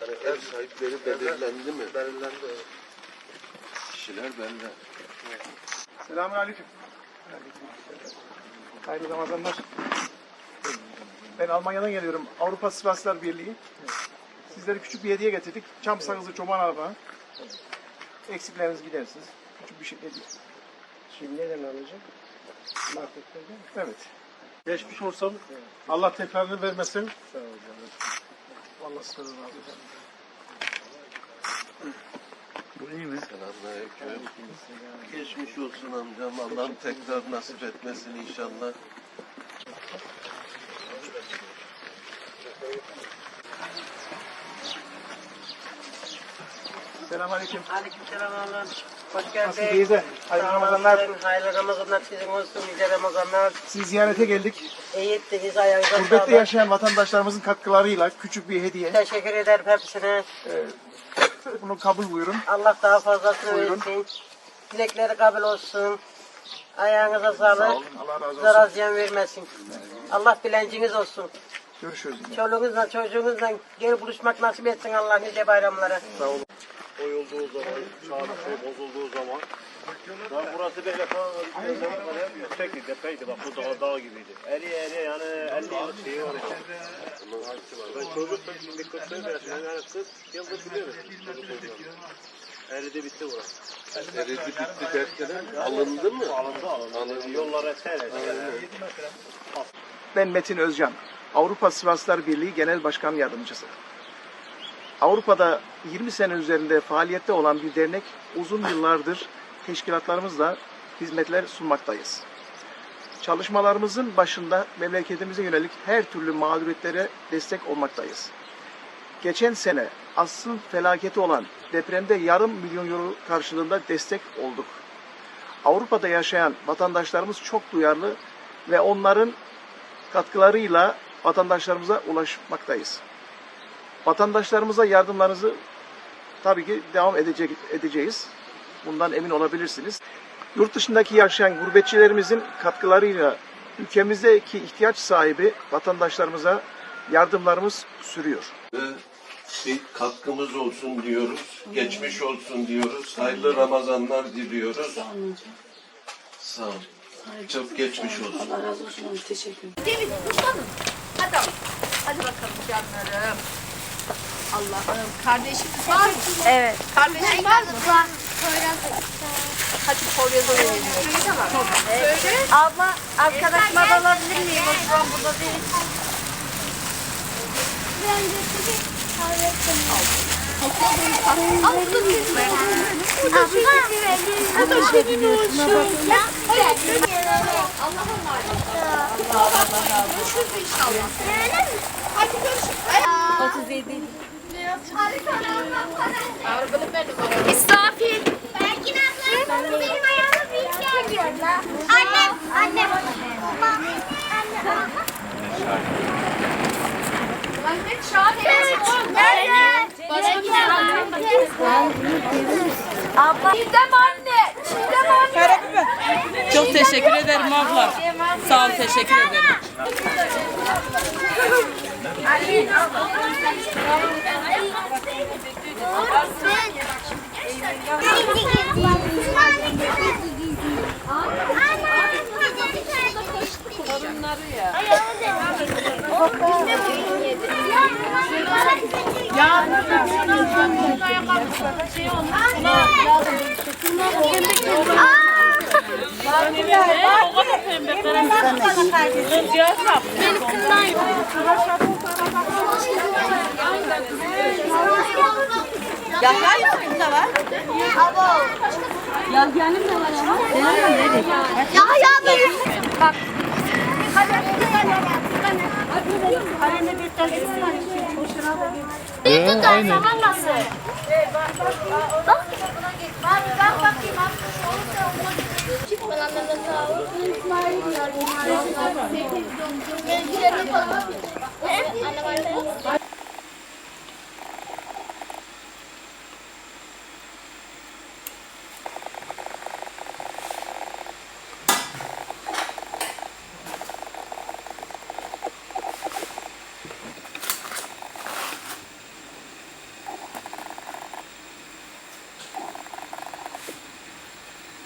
Hani ev sahipleri belirlendi mi? Belirlendi. Kişiler belli. Selamun aleyküm. Hayırlı Ramazanlar. Ben Almanya'dan geliyorum. Avrupa Sivaslar Birliği. Sizlere küçük bir hediye getirdik. Çam sakızı çoban araba. Eksikleriniz gidersiniz. Küçük bir şey hediye. Şimdi nereden alacağım? Marketten mi? Evet. Geçmiş olsun. Allah tekrarını vermesin. Sağ ol canım. Allah sizden razı olsun. Selamünaleyküm. Geçmiş olsun amcam. Allah'ım tekrar nasip etmesin inşallah. Selamun aleyküm. Aleykümselam oğlum. Hoş Nasıl geldin. teyze? Hayırlı Ramazanlar. Hayırlı Ramazanlar sizin olsun. Nice Ramazanlar. Sizi ziyarete geldik. İyi ettiniz. Ayağınıza Gurbette sağlık. yaşayan vatandaşlarımızın katkılarıyla küçük bir hediye. Teşekkür ederim hepsine. Bunu kabul buyurun. Allah daha fazlasını Buyurun. versin. Dilekleri kabul olsun. Ayağınıza sağlık. Allah razı Zarar olsun. ziyan vermesin. Allah bilenciniz olsun. Görüşürüz. Çoluğunuzla çocuğunuzla geri buluşmak nasip etsin Allah nice bayramlara. Koyulduğu zaman, sağlık şey bozulduğu zaman. Daha burası böyle falan yüksekti, tepeydi. Bak bu dağ, dağ gibiydi. Eri eri yani 50 yıllık şeyi var işte. Ben çocuktum şimdi 44 yaşındayım. Yani 40 yıldır biliyorum. Eridi bitti burası. Eridi bitti derken alındı mı? Alındı alındı. Yollara eser. Ben Metin Özcan. Avrupa Sivaslar Birliği Genel Başkan Yardımcısı. Avrupa'da 20 sene üzerinde faaliyette olan bir dernek uzun yıllardır teşkilatlarımızla hizmetler sunmaktayız. Çalışmalarımızın başında memleketimize yönelik her türlü mağduriyetlere destek olmaktayız. Geçen sene asrın felaketi olan depremde yarım milyon euro karşılığında destek olduk. Avrupa'da yaşayan vatandaşlarımız çok duyarlı ve onların katkılarıyla vatandaşlarımıza ulaşmaktayız. Vatandaşlarımıza yardımlarınızı tabii ki devam edecek, edeceğiz. Bundan emin olabilirsiniz. Yurt dışındaki yaşayan gurbetçilerimizin katkılarıyla ülkemizdeki ihtiyaç sahibi vatandaşlarımıza yardımlarımız sürüyor. Ve bir katkımız olsun diyoruz. Geçmiş olsun diyoruz. Hayırlı Ramazanlar diliyoruz. Sağ ol. Çok geçmiş olsun. Allah razı olsun. Teşekkür ederim. Hadi bakalım canlarım. Allah'ım kardeşiniz var mı? Evet. Kardeşin var mı? Var. Hadi Poyraz'a verelim. Söyle. Abla arkadaşıma da alabilir miyim? O şu an burada değil. Da senin. Bu da senin. Bu da senin olsun. Allah'a emanet. Görüşürüz inşallah. Hadi görüşürüz. 37. Misafir. Belki abla benim ayağıma büyük geliyor da. Annem, annem. Nerede? Abla. Çiğdem anne. Çok teşekkür ederim abla. Sağ ol, teşekkür ederim. O kadar pembe karanlık. Cihaz Ya ya böyle. Bak. Bir tut aynen. Nasıl? Bak. Abi bak bakayım abi. Çift